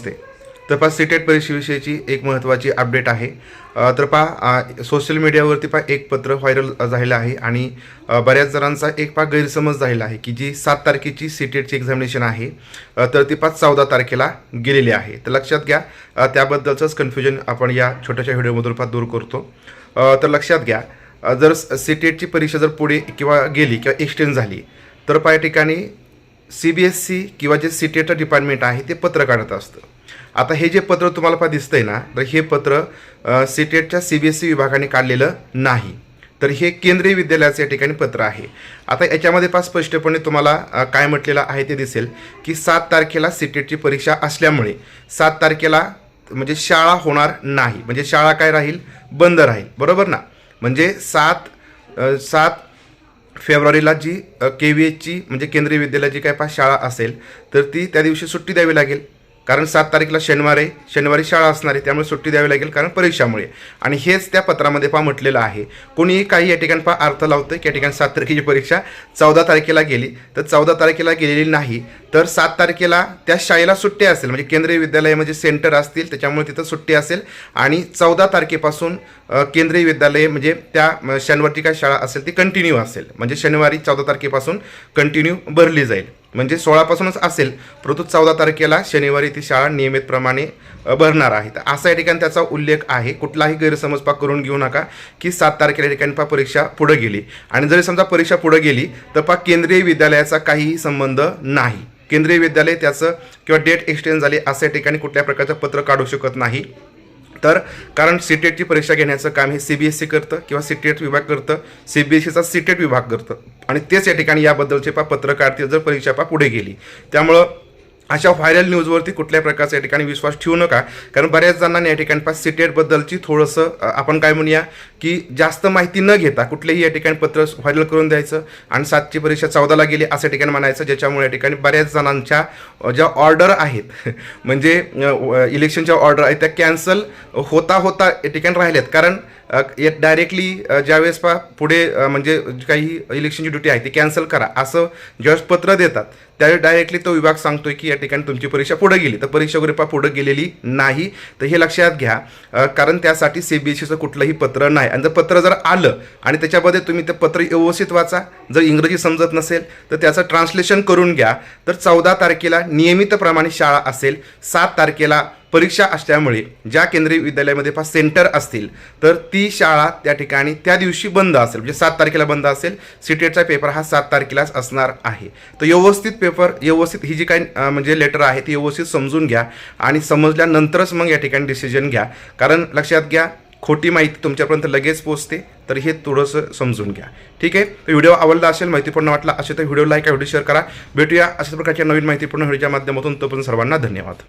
नमस्ते. तर पहा सीटेट परीक्षेविषयीची एक महत्त्वाची अपडेट आहे. तर पहा सोशल मीडियावरती पहा एक पत्र व्हायरल झालेलं आहे आणि बऱ्याच जणांचा एक पहा गैरसमज झालेला आहे की जी सात तारखेची सीटेटची एक्झामिनेशन आहे तर ती पाच चौदा तारखेला गेलेली आहे. तर लक्षात घ्या त्याबद्दलचंच कन्फ्युजन आपण या छोट्याशा व्हिडिओमधून पहा दूर करतो. तर लक्षात घ्या जर सीटेटची परीक्षा जर पुढे किंवा गेली किंवा एक्सटेंड झाली तर पहा या ठिकाणी सी बी एस सी किंवा जे सी टेटचं डिपार्टमेंट आहे ते पत्र काढत असतं. आता हे जे पत्र तुम्हाला पहा दिसतंय ना तर हे पत्र सी टेटच्या सी बी एस सी विभागाने काढलेलं नाही. तर हे केंद्रीय विद्यालयाचं या ठिकाणी पत्र आहे. आता याच्यामध्ये पहा स्पष्टपणे तुम्हाला काय म्हटलेलं आहे ते दिसेल की सात तारखेला सी टेटची परीक्षा असल्यामुळे सात तारखेला म्हणजे शाळा होणार नाही. म्हणजे शाळा काय राहील? बंद राहील. बरोबर ना? म्हणजे सात सात फेब्रुवारीला जी के व्ही एचची म्हणजे केंद्रीय विद्यालयाची काय पाच शाळा असेल तर ती त्या दिवशी सुट्टी द्यावी लागेल. कारण सात तारखेला शनिवार आहे. शनिवारी शाळा असणार आहे त्यामुळे सुट्टी द्यावी लागेल कारण परीक्षामुळे. आणि हेच त्या पत्रामध्ये पहा म्हटलेलं आहे. कोणीही काही या ठिकाणी पहा अर्थ लावतं की या ठिकाणी सात तारखेची परीक्षा चौदा तारखेला गेली. तर चौदा तारखेला गेलेली नाही. तर सात तारखेला त्या शाळेला सुट्टी असेल म्हणजे केंद्रीय विद्यालय म्हणजे सेंटर असतील त्याच्यामुळे तिथं सुट्टी असेल. आणि चौदा तारखेपासून केंद्रीय विद्यालय म्हणजे त्या शनिवारची काय शाळा असेल ती कंटिन्यू असेल. म्हणजे शनिवारी चौदा तारखेपासून कंटिन्यू भरली जाईल. म्हणजे सोळापासूनच असेल परंतु चौदा तारखेला शनिवारी ती शाळा नियमितप्रमाणे भरणार आहे. तर असा या ठिकाणी त्याचा उल्लेख आहे. कुठलाही गैरसमज पा करून घेऊ नका की सात तारखेला या ठिकाणी पा परीक्षा पुढे गेली. आणि जरी समजा परीक्षा पुढे गेली तर पा केंद्रीय विद्यालयाचा काहीही संबंध नाही. केंद्रीय विद्यालय त्याचं किंवा डेट एक्सटेंड झाली असं या ठिकाणी कुठल्या प्रकारचं पत्र काढू शकत नाही. तर कारण सीटेटची परीक्षा घेण्याचं काम हे सी बी एस सी करतं किंवा सीटेट विभाग करतं. सी बी एस सीचा सीटेट विभाग करतं. आणि तेच या ठिकाणी याबद्दलचे पा पत्रकार ती जर परीक्षा पा पुढे गेली. त्यामुळं अशा व्हायरल न्यूजवरती कुठल्या प्रकारचा या ठिकाणी विश्वास ठेवू नका. कारण बऱ्याच जणांना या ठिकाणी पास सिटेटबद्दलची थोडंसं आपण काय म्हणूया की जास्त माहिती न घेता कुठलेही या ठिकाणी पत्र व्हायरल करून द्यायचं आणि सातची परीक्षा चौदाला गेली असं ठिकाणी म्हणायचं ज्याच्यामुळे या ठिकाणी बऱ्याच जणांच्या ज्या ऑर्डर आहेत म्हणजे इलेक्शनच्या ऑर्डर आहेत त्या कॅन्सल होता होता या ठिकाणी राहिल्यात. कारण डायरेक्टली ज्यावेळेस पा पुढे म्हणजे जी काही इलेक्शनची ड्युटी आहे ती कॅन्सल करा. असं ज्यावेळेस पत्र देतात त्यावेळेस डायरेक्टली तो विभाग सांगतोय की या ठिकाणी तुमची परीक्षा पुढे गेली. तर परीक्षा वगैरे पा पुढे गेलेली नाही. तर हे लक्षात घ्या कारण त्यासाठी सी बी एस सीचं कुठलंही पत्र नाही. आणि जर पत्र जर आलं आणि त्याच्यामध्ये तुम्ही ते पत्र व्यवस्थित वाचा जर इंग्रजी समजत नसेल तर त्याचं ट्रान्सलेशन करून घ्या. तर चौदा तारखेला नियमितप्रमाणे शाळा असेल सात तारखेला परीक्षा असल्यामुळे ज्या केंद्रीय विद्यालयामध्ये फार सेंटर असतील तर ती शाळा त्या ठिकाणी त्या दिवशी बंद असेल. म्हणजे सात तारखेला बंद असेल. सीटेटचा पेपर हा सात तारखेलाच असणार आहे. तर व्यवस्थित पेपर व्यवस्थित ही जी काही म्हणजे लेटर आहे ती व्यवस्थित समजून घ्या आणि समजल्यानंतरच मग या ठिकाणी डिसिजन घ्या. कारण लक्षात घ्या खोटी माहिती तुमच्यापर्यंत लगेच पोहोचते तर हे थोडंसं समजून घ्या. ठीक आहे? तर व्हिडिओ आवडला असेल माहितीपूर्ण वाटला असेल तर व्हिडिओ लाईक व्हिडिओ शेअर करा. भेटूया अशा प्रकारच्या नवीन माहितीपूर्ण व्हिडिओच्या माध्यमातून. तो पण सर्वांना धन्यवाद.